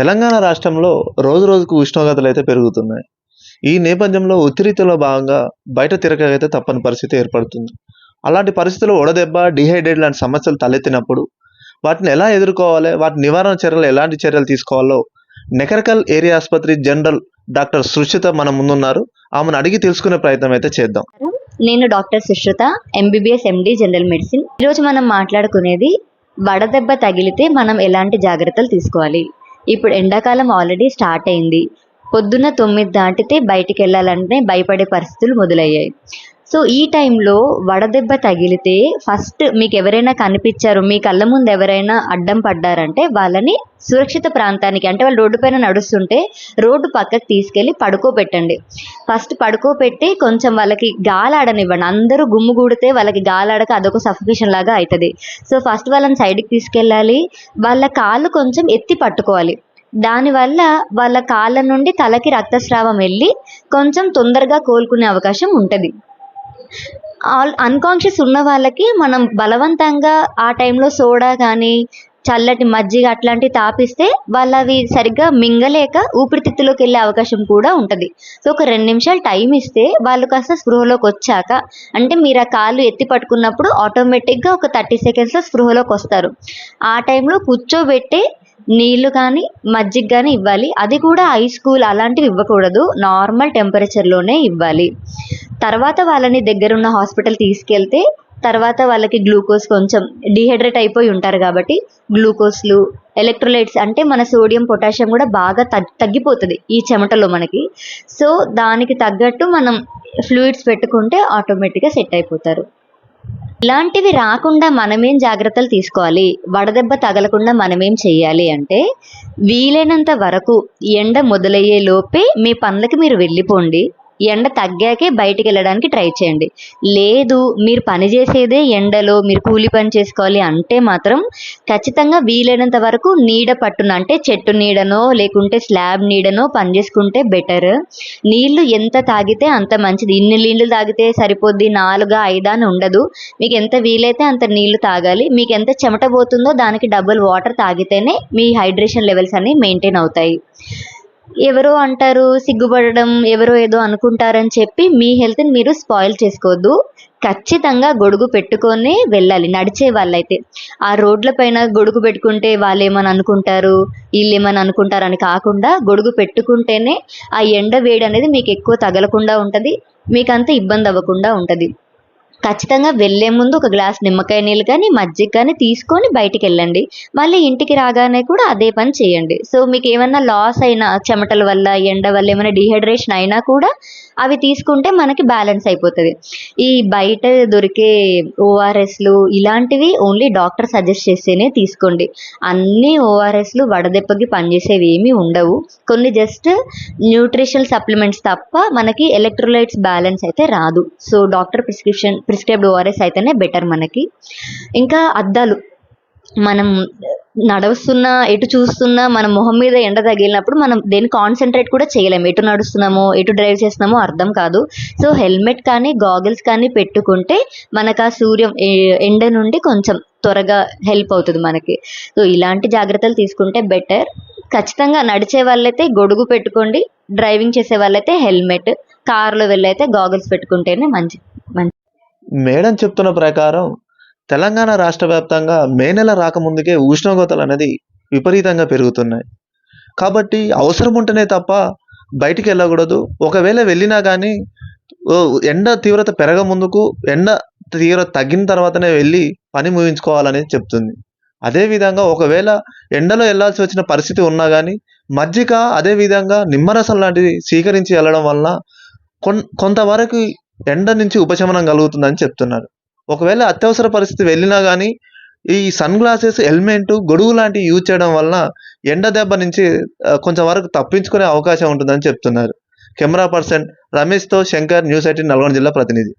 తెలంగాణ రాష్ట్రంలో రోజు రోజుకు ఉష్ణోగ్రతలు అయితే పెరుగుతున్నాయి. ఈ నేపథ్యంలో ఉత్తిరితిలో భాగంగా బయట తిరగకైతే తప్పని పరిస్థితి ఏర్పడుతుంది. అలాంటి పరిస్థితుల్లో వడదెబ్బ డిహైడ్రేట్ లాంటి సమస్యలు తలెత్తినప్పుడు వాటిని ఎలా ఎదుర్కోవాలి? వాటి నివారణ చర్యలు ఎలాంటి చర్యలు తీసుకోవాలో నెకరకల్ ఏరియా ఆసుపత్రి జనరల్ డాక్టర్ సుశ్రిత మన ముందున్నారు. ఆమెను అడిగి తెలుసుకునే ప్రయత్నం అయితే చేద్దాం. నేను doctor Sushruta MBBS MD general medicine. ఈరోజు మనం మాట్లాడుకునేది వడదెబ్బ తగిలితే మనం ఎలాంటి జాగ్రత్తలు తీసుకోవాలి? ఇప్పుడు ఎండాకాలం ఆల్రెడీ స్టార్ట్ అయింది. పొద్దున్న తొమ్మిది దాటితే బయటికి వెళ్ళాలంటే భయపడే పరిస్థితులు మొదలయ్యాయి. సో ఈ టైంలో వడదెబ్బ తగిలితే ఫస్ట్ మీకు ఎవరైనా కనిపించారు మీ కళ్ళ ముందు ఎవరైనా అడ్డం పడ్డారంటే వాళ్ళని సురక్షిత ప్రాంతానికి అంటే వాళ్ళు రోడ్డు పైన నడుస్తుంటే రోడ్డు పక్కకు తీసుకెళ్ళి పడుకోబెట్టండి. ఫస్ట్ పడుకోబెట్టి కొంచెం వాళ్ళకి గాలాడనివ్వండి. అందరూ గుమ్ముగూడితే వాళ్ళకి గాలాడక అదొక సఫికేషన్ లాగా అవుతుంది సో ఫస్ట్ వాళ్ళని సైడ్కి తీసుకెళ్ళాలి. వాళ్ళ కాళ్ళు కొంచెం ఎత్తి పట్టుకోవాలి. దానివల్ల వాళ్ళ కాళ్ళ నుండి తలకి రక్తస్రావం వెళ్ళి కొంచెం తొందరగా కోలుకునే అవకాశం ఉంటుంది. ఆల్ అన్కాన్షియస్ ఉన్న వాళ్ళకి మనం బలవంతంగా ఆ టైంలో సోడా కానీ చల్లటి మజ్జిగ అట్లాంటివి తాపిస్తే వాళ్ళు అవి సరిగ్గా మింగలేక ఊపిరితిత్తులోకి వెళ్ళే అవకాశం కూడా ఉంటుంది. సో ఒక రెండు నిమిషాలు టైం ఇస్తే వాళ్ళు కాస్త స్పృహలోకి వచ్చాక అంటే మీరు ఆ కాళ్ళు ఎత్తి పట్టుకున్నప్పుడు ఆటోమేటిక్గా ఒక థర్టీ సెకండ్స్లో స్పృహలోకి వస్తారు. ఆ టైంలో కూర్చోబెట్టే నీళ్ళు కానీ మజ్జిగ కానీ ఇవ్వాలి. అది కూడా ఐస్ కూల్ అలాంటివి ఇవ్వకూడదు. నార్మల్ టెంపరేచర్లోనే ఇవ్వాలి. తర్వాత వాళ్ళని దగ్గరున్న హాస్పిటల్ తీసుకెళ్తే తర్వాత వాళ్ళకి గ్లూకోజ్ కొంచెం డిహైడ్రేట్ అయిపోయి ఉంటారు కాబట్టి గ్లూకోజ్లు ఎలక్ట్రోలైట్స్ అంటే మన సోడియం పొటాషియం కూడా బాగా తగ్గిపోతుంది ఈ చెమటలో మనకి. సో దానికి తగ్గట్టు మనం ఫ్లూయిడ్స్ పెట్టుకుంటే ఆటోమేటిక్గా సెట్ అయిపోతారు. ఇలాంటివి రాకుండా మనమేం జాగ్రత్తలు తీసుకోవాలి? వడదెబ్బ తగలకుండా మనమేం చేయాలి అంటే వీలైనంత వరకు ఎండ మొదలయ్యే లోపే మీ పనులకి మీరు వెళ్ళిపోండి. ఎండ తగ్గాకే బయటికి వెళ్ళడానికి ట్రై చేయండి. లేదు మీరు పని చేసేదే ఎండలో మీరు కూలి పని చేసుకోవాలి అంటే మాత్రం ఖచ్చితంగా వీలైనంత వరకు నీడ పట్టున అంటే చెట్టు నీడనో లేకుంటే స్లాబ్ నీడనో పని చేసుకుంటే బెటర్. నీళ్ళు ఎంత తాగితే అంత మంచిది. ఇన్ని నీళ్ళు తాగితే సరిపోద్ది నాలుగా ఐదా అని ఉండదు. మీకు ఎంత వీలైతే అంత నీళ్ళు తాగాలి. మీకు ఎంత చెమట పోతుందో దానికి డబుల్ వాటర్ తాగితేనే మీ హైడ్రేషన్ లెవెల్స్ అన్ని మెయింటైన్ అవుతాయి. ఎవరో అంటారు సిగ్గుపడడం ఎవరో ఏదో అనుకుంటారని చెప్పి మీ హెల్త్ని మీరు స్పాయిల్ చేసుకోవద్దు. ఖచ్చితంగా గొడుగు పెట్టుకొని వెళ్ళాలి నడిచే వాళ్ళైతే. ఆ రోడ్ల పైన గొడుగు పెట్టుకుంటే వాళ్ళు ఏమని అనుకుంటారు వీళ్ళు ఏమని అనుకుంటారు అని కాకుండా గొడుగు పెట్టుకుంటేనే ఆ ఎండ వేడి అనేది మీకు ఎక్కువ తగలకుండా ఉంటుంది మీకు అంత ఇబ్బంది అవ్వకుండా ఉంటుంది. ఖచ్చితంగా వెళ్ళే ముందు ఒక గ్లాస్ నిమ్మకాయ నీళ్ళు కానీ మజ్జిగ కానీ తీసుకొని బయటికి వెళ్ళండి. మళ్ళీ ఇంటికి రాగానే కూడా అదే పని చేయండి. సో మీకు ఏమన్నా లాస్ అయినా చెమటల వల్ల ఎండ వల్ల ఏమైనా డిహైడ్రేషన్ అయినా కూడా అవి తీసుకుంటే మనకి బ్యాలెన్స్ అయిపోతుంది. ఈ బయట దొరికే ఓఆర్ఎస్లు ఇలాంటివి ఓన్లీ డాక్టర్ సజెస్ట్ చేస్తేనే తీసుకోండి. అన్ని ఓఆర్ఎస్లు వడదెబ్బకి పనిచేసేవి ఏమీ ఉండవు. కొన్ని జస్ట్ న్యూట్రిషనల్ సప్లిమెంట్స్ తప్ప మనకి ఎలక్ట్రోలైట్స్ బ్యాలెన్స్ అయితే రాదు. So doctor prescription prescribed ORS అయితేనే బెటర్ మనకి. ఇంకా అద్దాలు. మనం నడుస్తున్నా ఎటు చూస్తున్నా మన మొహం మీద ఎండ తగిలినప్పుడు మనం దేని కాన్సన్ట్రేట్ కూడా చేయలేము. ఎటు నడుస్తున్నామో ఎటు డ్రైవ్ చేస్తున్నామో అర్థం కాదు. సో హెల్మెట్ కానీ గాగిల్స్ కానీ పెట్టుకుంటే మనకు ఆ సూర్యం ఎండ నుండి కొంచెం త్వరగా హెల్ప్ అవుతుంది మనకి. సో ఇలాంటి జాగ్రత్తలు తీసుకుంటే బెటర్ ఖచ్చితంగా నడిచే వాళ్ళైతే గొడుగు పెట్టుకోండి. డ్రైవింగ్ చేసే వాళ్ళైతే హెల్మెట్ కార్లో వెళ్ళైతే గాగిల్స్ పెట్టుకుంటేనే మంచి మంచి మేడం చెప్తున్న ప్రకారం తెలంగాణ రాష్ట్ర వ్యాప్తంగా మే నెల రాకముందుకే ఉష్ణోగ్రతలు అనేది విపరీతంగా పెరుగుతున్నాయి. కాబట్టి అవసరం ఉంటేనే తప్ప బయటికి వెళ్ళకూడదు. ఒకవేళ వెళ్ళినా కానీ ఎండ తీవ్రత పెరగ ముందుకు ఎండ తీవ్రత తగ్గిన తర్వాతనే వెళ్ళి పని ముగించుకోవాలని చెప్తుంది. అదేవిధంగా ఒకవేళ ఎండలో వెళ్ళాల్సి వచ్చిన పరిస్థితి ఉన్నా కానీ మజ్జిగ అదేవిధంగా నిమ్మరసం లాంటిది స్వీకరించి వెళ్ళడం వలన కొన్ కొంతవరకు ఎండ నుంచి ఉపశమనం కలుగుతుందని చెప్తున్నారు. ఒకవేళ అత్యవసర పరిస్థితి వెళ్ళినా కానీ ఈ సన్ గ్లాసెస్ హెల్మెట్ గొడుగు లాంటివి యూజ్ చేయడం వలన ఎండ దెబ్బ నుంచి కొంచెం వరకు తప్పించుకునే అవకాశం ఉంటుందని చెప్తున్నారు. కెమెరా పర్సన్ రమేష్తో శంకర్ న్యూస్ ఎయిటీన్ నల్గొండ జిల్లా ప్రతినిధి.